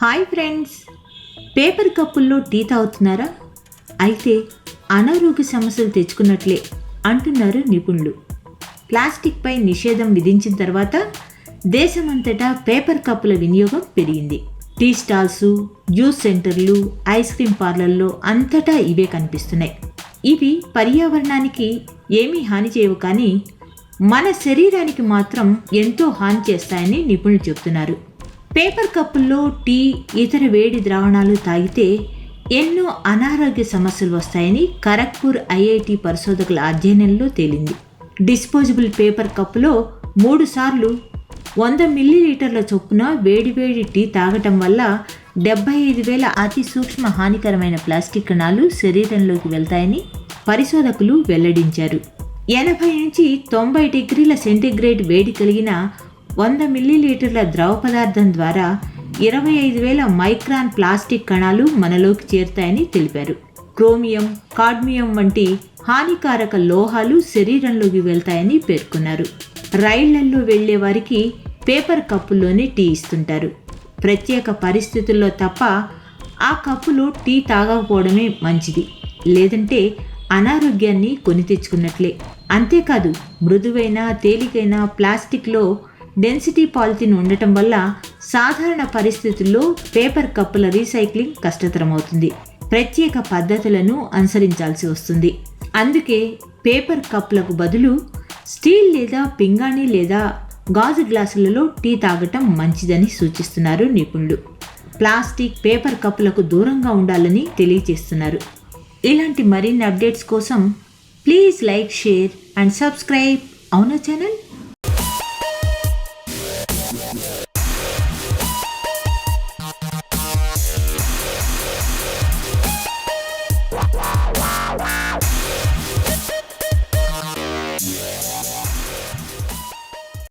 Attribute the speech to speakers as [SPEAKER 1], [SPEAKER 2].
[SPEAKER 1] Hi friends. Paper కప్పుల్లో tea తాగుతున్నారా? అయితే అనారోగ్య సమస్యలు తెచ్చుకున్నట్లే అంటున్నారు నిపుణులు. ప్లాస్టిక్పై నిషేధం విధించిన తర్వాత దేశమంతటా పేపర్ కప్పుల వినియోగం పెరిగింది. టీ స్టాల్స్ జ్యూస్ సెంటర్లు ఐస్ క్రీమ్ పార్లర్లో అంతటా ఇవే కనిపిస్తున్నాయి. ఇవి పర్యావరణానికి ఏమీ హాని చేయవు కానీ మన శరీరానికి మాత్రం ఎంతో హాని చేస్తాయని నిపుణులు చెబుతున్నారు. పేపర్ కప్పుల్లో టీ ఇతర వేడి ద్రావణాలు తాగితే ఎన్నో అనారోగ్య సమస్యలు వస్తాయని ఖరగ్పూర్ ఐఐటి పరిశోధకుల అధ్యయనంలో తేలింది. డిస్పోజబుల్ పేపర్ కప్పులో మూడు సార్లు వంద మిల్లీలీటర్ల చొప్పున వేడివేడి టీ తాగటం వల్ల డెబ్బై ఐదు వేల అతి సూక్ష్మ హానికరమైన ప్లాస్టిక్ కణాలు శరీరంలోకి వెళ్తాయని పరిశోధకులు వెల్లడించారు. ఎనభై నుంచి తొంభై డిగ్రీల సెంటీగ్రేడ్ వేడి కలిగిన వంద మిల్లీలీటర్ల ద్రవ పదార్థం ద్వారా ఇరవై ఐదు వేల మైక్రాన్ ప్లాస్టిక్ కణాలు మనలోకి చేరుతాయని తెలిపారు. క్రోమియం కాడ్మియం వంటి హానికారక లోహాలు శరీరంలోకి వెళ్తాయని పేర్కొన్నారు. రైళ్ళల్లో వెళ్ళే వారికి పేపర్ కప్పుల్లోనే టీ ఇస్తుంటారు. ప్రత్యేక పరిస్థితుల్లో తప్ప ఆ కప్పులో టీ తాగకపోవడమే మంచిది. లేదంటే అనారోగ్యాన్ని కొని తెచ్చుకున్నట్లే. అంతేకాదు మృదువైన తేలికైన ప్లాస్టిక్లో డెన్సిటీ పాలిథిన్ ఉండటం వల్ల సాధారణ పరిస్థితుల్లో పేపర్ కప్పుల రీసైక్లింగ్ కష్టతరమవుతుంది. ప్రత్యేక పద్ధతులను అనుసరించాల్సి వస్తుంది. అందుకే పేపర్ కప్పులకు బదులు స్టీల్ లేదా పింగాణి లేదా గాజు గ్లాసులలో టీ తాగటం మంచిదని సూచిస్తున్నారు నిపుణులు. ప్లాస్టిక్ పేపర్ కప్పులకు దూరంగా ఉండాలని తెలియజేస్తున్నారు. ఇలాంటి మరిన్ని అప్డేట్స్ కోసం please like share and subscribe. అవునా ఛానల్?